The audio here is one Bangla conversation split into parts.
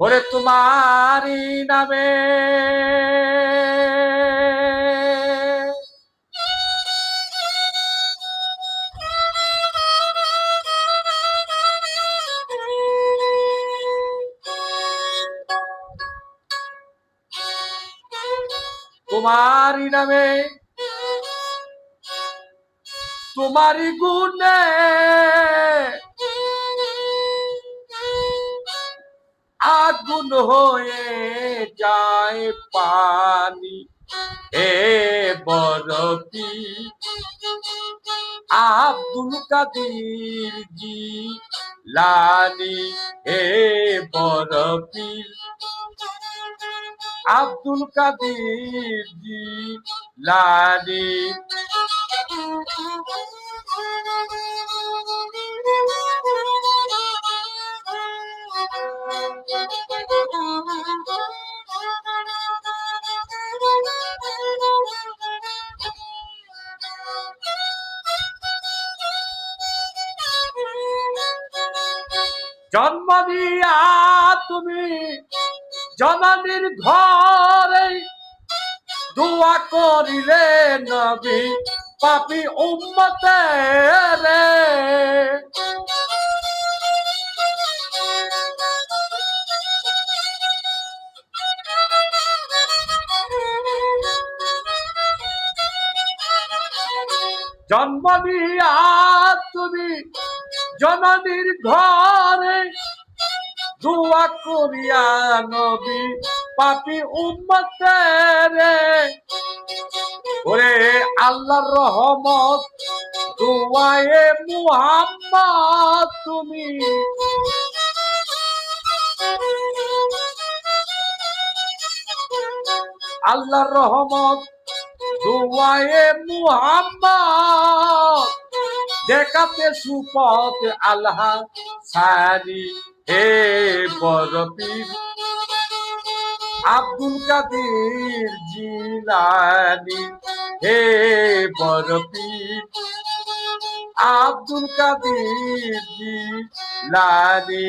ওরে তোমারই নামে। তোমারই নামে তোমারই গুণে হয়ে যায় পানি। হে বরফি, আব্দুল কাদির জি লানি হে বরফি, আব্দুল কাদির জি লানি জন্ম দিয়া তুমি জননীর ঘরে দোয়া করিলে নবী পাপি উম্মতে রে জন্ম দিয়া তুমি জননীর ঘরে। দোয়া করিয়া নবী পাপি উম্মতে রে ওরে আল্লাহর রহমত, দুয়ায়ে মুহাম্মদ তুমি। আল্লাহর রহমত, দুয়ায়ে মুহাম্মদ। দেখাতে সুপথ আল্লাহ সারি হে বরপীর আব্দুল কাদির জিলানি হে বরপীর আব্দুল কাদির জিলানি।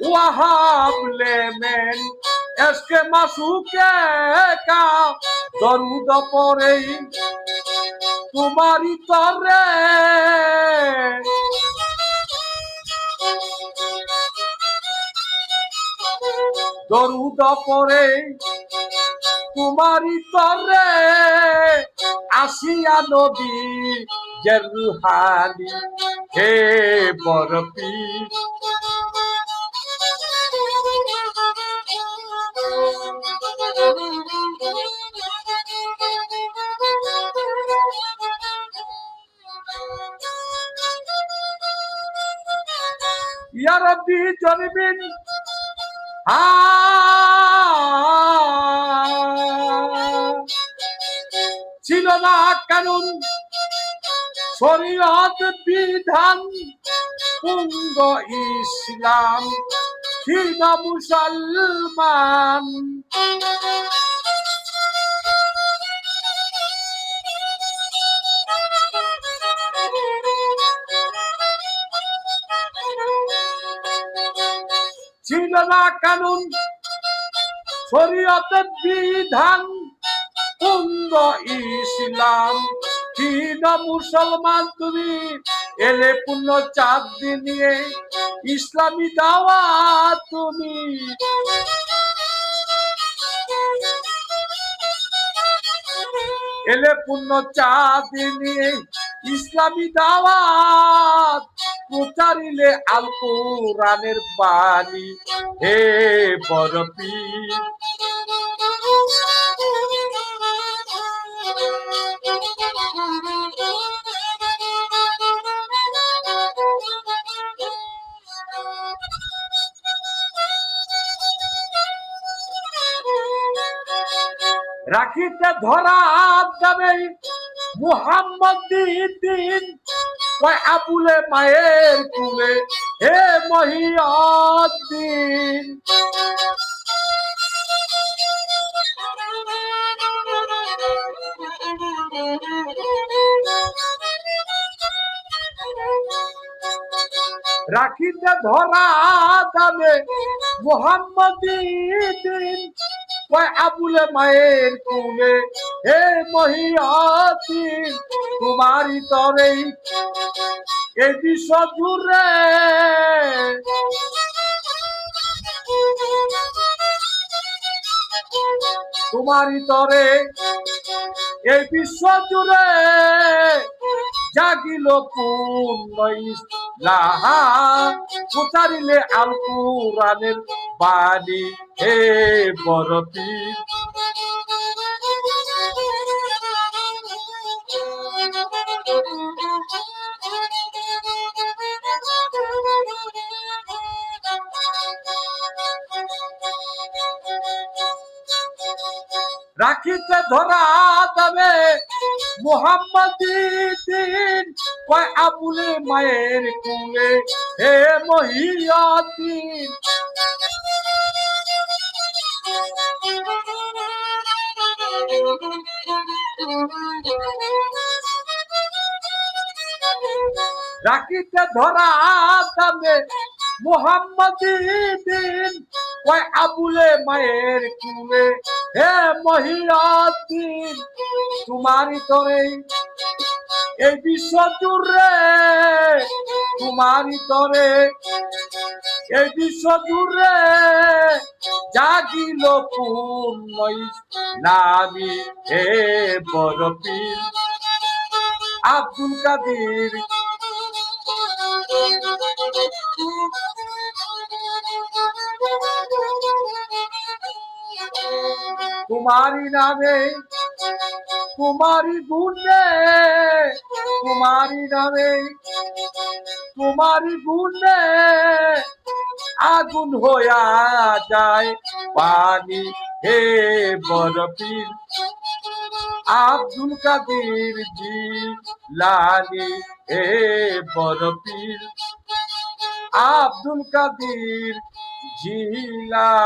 ওয়াহাব লেমেন এসকে মাসুকে কা দরুদ পরেই তোমারই তরে। দরুদ পরে তোমারই তরে। আসিয়া নদী জেরুহানি হে বরপি রব্বি জলিবিন ছিল না কানুন শরীয়ত বিধান পুঙ্গ ইসলাম ছিল মুসলমান। না কানুন। শরীয়তের বিধান পুঙ্গ ইসলাম। কি না মুসলমান তুমি? এলে পূর্ণ দিন নিয়ে ইসলামী দাওয়া তুমি। এলে পূর্ণ চাঁদ নিয়ে ইসলামী দাওয়াত প্রচারিলে আল কোরআনের বাণী। হে বড় পীর রাখিতে ধরা যাবে মুহাম্মদ দিন কয় আবুলে মায়ের কুলে হে মহিয়দ্দিন রাখিতে ধরা যাবে মোহাম্মদ কয় আবুলে মায়ের কুলে, হে মহিয়াতিন তোমারই তরেই এই বিশ্ব জুড়ে তোমারই তরে এই বিশ্ব জুড়ে জাগিল পূর্ণ লাহা, উতারিলে আল কুরানের বাণী হে বরতি রাখিতে ধরা তবে মোহাম্মদ দিন। কয় আবুলে মায়ের কুলে হে মহিয়াতিন রাখিতে ধরা দামে মোহাম্মদ দিন কয় আবুলে মায়ের কুলে। হে মহিয়াতিন তোমারই তরে এই বিশ্ব জুড়ে, তোমারই তরে। এই বিশ্ব জুড়ে জাগিল পূর্ণ নামি হে বড় পীর আব্দুল কাদের তোমারি নামে তোমারি গুণে তোমারি নামে তোমারি গুণে আগুন হইয়া যায়। পানি হে বরফির, আব্দুল কাদের জি লানি হে বরফির। আব্দুল কাদের জিলানি।